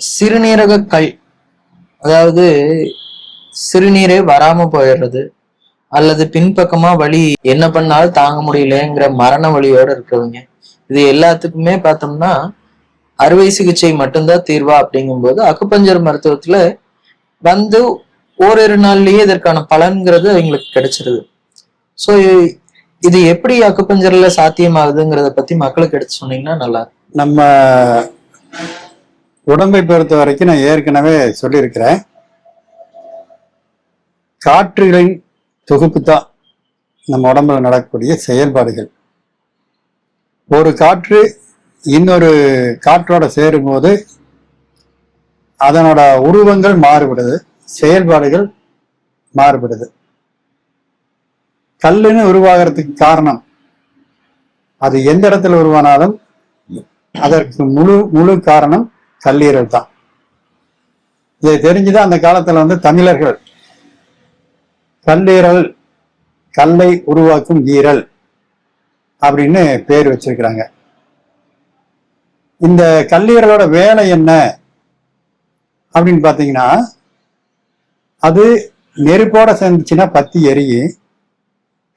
சிறுநீரக கல் அதாவது சிறுநீரே வராம போயிடுறது அல்லது பின்பக்கமா வலி என்ன பண்ணாலும் தாங்க முடியலங்கிற மரண வழியோட இருக்கிறவங்க. இது எல்லாத்துக்குமே பார்த்தோம்னா அறுவை சிகிச்சை மட்டும்தான் தீர்வா அப்படிங்கும்போது அக்குப்பஞ்சர் மருத்துவத்துல வந்து ஓரிரு நாள்லயே இதற்கான பலன்கிறது அவங்களுக்கு கிடைச்சிருது. ஸோ இது எப்படி அக்குப்பஞ்சர்ல சாத்தியமாகுதுங்கிறத பத்தி மக்களுக்கு எடுத்து சொன்னீங்கன்னா நல்லா நம்ம உடம்பை பொறுத்த வரைக்கும் நான் ஏற்கனவே சொல்லியிருக்கிறேன். காற்றுகளின் தொகுப்பு தான் நம்ம உடம்புல நடக்கக்கூடிய செயல்பாடுகள். ஒரு காற்று இன்னொரு காற்றோட சேரும்போது அதனோட உருவங்கள் மாறுபடுது செயல்பாடுகள் மாறுபடுது. கல்லுன்னு உருவாகிறதுக்கு காரணம் அது எந்த இடத்துல உருவானாலும் அதற்கு முழு முழு காரணம் கல்லீரல் தான். இதை தெரிஞ்சுதான் அந்த காலத்துல வந்து தமிழர்கள் கல்லீரல் கல்லை உருவாக்கும் ஈரல் அப்படின்னு பேர் வச்சிருக்கிறாங்க. இந்த கல்லீரலோட வேலை என்ன அப்படின்னு பார்த்தீங்கன்னா அது நெருப்போட சேர்ந்துச்சுன்னா பத்தி எரியும்.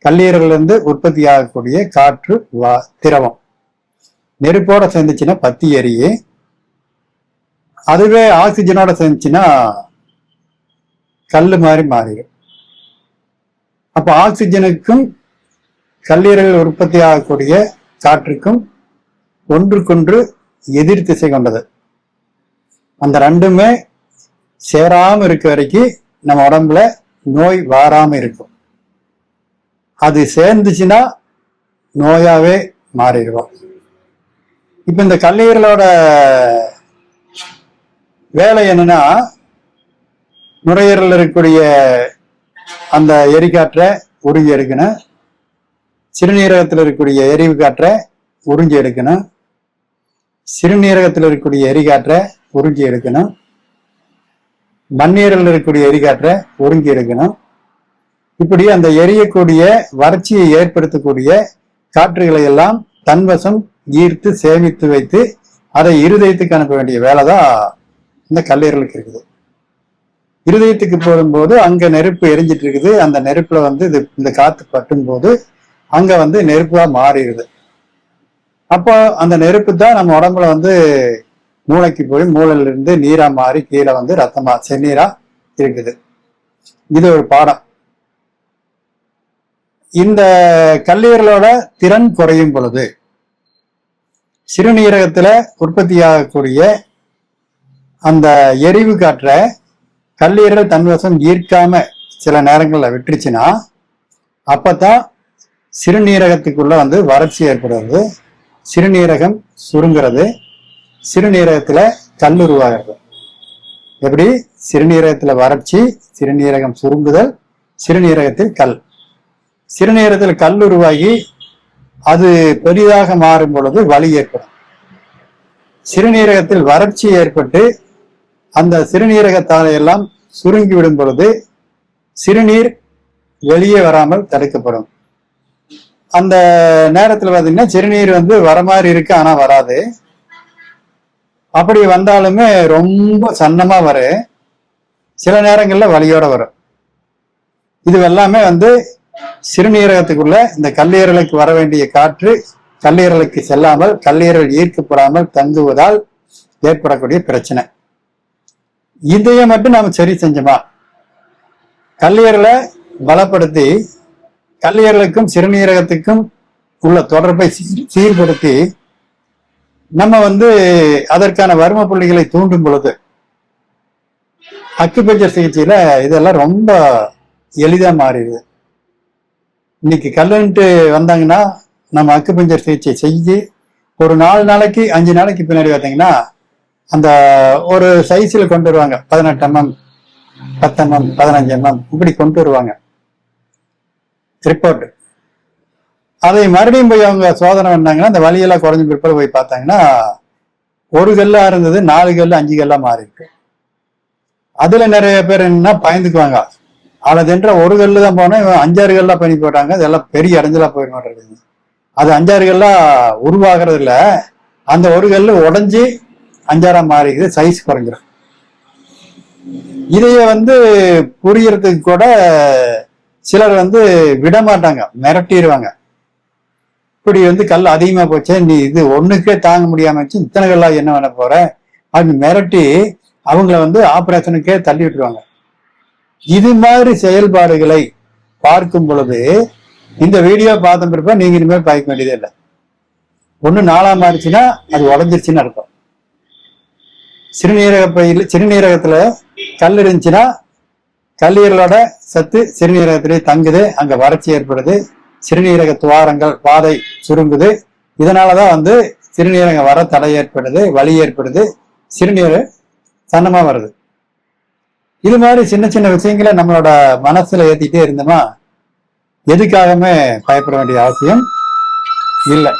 கல்லீரலிருந்து உற்பத்தி ஆகக்கூடிய காற்று வா திரவம். நெருப்போட சேர்ந்துச்சுன்னா பத்தி எரியும். அதுவே ஆக்சிஜனோட சேர்ந்துச்சுன்னா கல் மாதிரி மாறிடும். அப்ப ஆக்சிஜனுக்கும் கல்லீரல் உற்பத்தி ஆகக்கூடிய காற்றுக்கும் ஒன்றுக்கொன்று எதிர் திசை கொண்டது. அந்த ரெண்டுமே சேராம இருக்க வரைக்கும் நம்ம உடம்புல நோய் வாராம இருக்கும். அது சேர்ந்துச்சுன்னா நோயாவே மாறிடுவோம். இப்ப இந்த கல்லீரலோட வேலை என்னன்னா நுரையீரல் இருக்கக்கூடிய அந்த எரிக்காற்றை உறிஞ்சி எடுக்கணும். சிறுநீரகத்தில் இருக்கக்கூடிய எரிவு காற்றை உறிஞ்சி எடுக்கணும். சிறுநீரகத்தில் இருக்கக்கூடிய எரிகாற்றை உறிஞ்சி எடுக்கணும். மண்ணீரல் இருக்கக்கூடிய எரிகாற்றை உறிஞ்சி எடுக்கணும். இப்படி அந்த எரியக்கூடிய வறட்சியை ஏற்படுத்தக்கூடிய காற்றுகளை எல்லாம் தன்வசம் ஈர்த்து சேமித்து வைத்து அதை இருதயத்துக்கு அனுப்ப வேண்டிய வேலை தான் இந்த கல்லீரலுக்கு இருக்குது. இருதயத்துக்கு போகும்போது அங்க நெருப்பு எரிஞ்சிட்டு இருக்குது. அந்த நெருப்புல வந்து இது இந்த காத்து பட்டும் போது அங்க வந்து நெருப்பா மாறிடுது. அப்போ அந்த நெருப்பு தான் நம்ம உடம்புல வந்து மூளைக்கு போய் மூளையில இருந்து நீரா மாறி கீழே வந்து ரத்தமா செந்நீரா இருக்குது. இது ஒரு பாடம். இந்த கல்லீரலோட திறன் குறையும் பொழுது சிறுநீரகத்துல உற்பத்தியாகக்கூடிய அந்த எரிவு காற்றை கல்லீரல் தன்வசம் ஈர்க்காம சில நேரங்களில் விட்டுருச்சுன்னா அப்போத்தான் சிறுநீரகத்துக்குள்ள வந்து வறட்சி ஏற்படுறது. சிறுநீரகம் சுருங்கிறது. சிறுநீரகத்தில் கல் உருவாகிறது. எப்படி? சிறுநீரகத்தில் வறட்சி சிறுநீரகம் சுருங்குதல் சிறுநீரகத்தில் கல். சிறுநீரகத்தில் கல் உருவாகி அது பெரிதாக மாறும் பொழுது வலி ஏற்படும். சிறுநீரகத்தில் வறட்சி ஏற்பட்டு அந்த சிறுநீரக எல்லாம் சுருங்கி விடும் பொழுது சிறுநீர் வெளியே வராமல் தடுக்கப்படும். அந்த நேரத்தில் பார்த்தீங்கன்னா சிறுநீர் வந்து வர மாதிரி இருக்கு ஆனால் வராது. அப்படி வந்தாலுமே ரொம்ப சன்னமாக வரும் சில நேரங்களில் வலியோட வரும் இது எல்லாமே வந்து சிறுநீரகத்துக்குள்ள இந்த கல்லீரலுக்கு வர வேண்டிய காற்று கல்லீரலுக்கு செல்லாமல் கல்லீரல் ஈர்க்கப்படாமல் தங்குவதால் ஏற்படக்கூடிய பிரச்சனை. இதைய மட்டும் நாம சரி செஞ்சோமா? கல்லீரலை பலப்படுத்தி கல்லீரலுக்கும் சிறுநீரகத்துக்கும் உள்ள தொடர்பை சீர்படுத்தி நம்ம வந்து அதற்கான வர்ம புள்ளிகளை தூண்டும் பொழுது அக்குபஞ்சர் சிகிச்சையில இதெல்லாம் ரொம்ப எளிதா மாறிடுது. இன்னைக்கு கல்லுன்ட்டு வந்தாங்கன்னா நம்ம அக்குபஞ்சர் சிகிச்சை செஞ்சு ஒரு நாலு நாளைக்கு அஞ்சு நாளைக்கு பின்னாடி பார்த்தீங்கன்னா அந்த ஒரு சைஸில் கொண்டு வருவாங்க. பதினெட்டு எம்எம் பத்து எம்எம் பதினஞ்சு எம்எம் இப்படி கொண்டு வருவாங்க. ரிப்போர்ட் அதை மறுபடியும் போய் அவங்க சோதனை பண்ணாங்கன்னா அந்த வழியெல்லாம் குறைஞ்ச பிற்பாடு போய் பார்த்தாங்கன்னா ஒரு கல்லா இருந்தது நாலு கல்லு அஞ்சு கல்லா மாறி இருக்கு. அதுல நிறைய பேர் என்ன பயந்துக்குவாங்க. அவ்வளோதுன்ற ஒரு கல்லு தான் போனோம் இவன் அஞ்சாறு கல்லா பண்ணி போட்டாங்க இதெல்லாம் பெரிய இடைஞ்சலா போயிட மாட்டேங்குது அது அஞ்சாறு கல்லா உருவாகிறது இல்லை அந்த ஒரு கல்லு உடஞ்சி அஞ்சாரா மாறிக்குது சைஸ் குறைஞ்சிரும். இதைய வந்து புரியறதுக்கு கூட சிலர் வந்து விட மாட்டாங்க மிரட்டிடுவாங்க இப்படி வந்து கல் அதிகமா போச்சே நீ இது ஒண்ணுக்கே தாங்க முடியாம வச்சு இத்தனை கல்லா என்ன பண்ண போற? அப்படின்னு மிரட்டி அவங்கள வந்து ஆபரேஷனுக்கே தள்ளி விட்டுருவாங்க. இது மாதிரி செயல்பாடுகளை பார்க்கும் பொழுது இந்த வீடியோ பார்த்த பிறப்ப நீங்க இனிமேல் பார்க்க வேண்டியதே இல்லை. ஒண்ணு நாளா மாறிச்சுன்னா அது உடஞ்சிருச்சுன்னு அர்த்தம். சிறுநீரக பையில் சிறுநீரகத்துல கல் இருந்துச்சுன்னா கல்லீரலோட சத்து சிறுநீரகத்திலே தங்குது அங்க வறட்சி ஏற்படுது சிறுநீரக துவாரங்கள் பாதை சுருங்குது. இதனாலதான் வந்து சிறுநீரகம் வர தடை ஏற்படுது வலி ஏற்படுது சிறுநீர் சன்னமா வருது. இது மாதிரி சின்ன சின்ன விஷயங்களை நம்மளோட மனசுல ஏத்திட்டே இருந்தோமா எதுக்காகவுமே பயப்பட வேண்டிய அவசியம் இல்லை.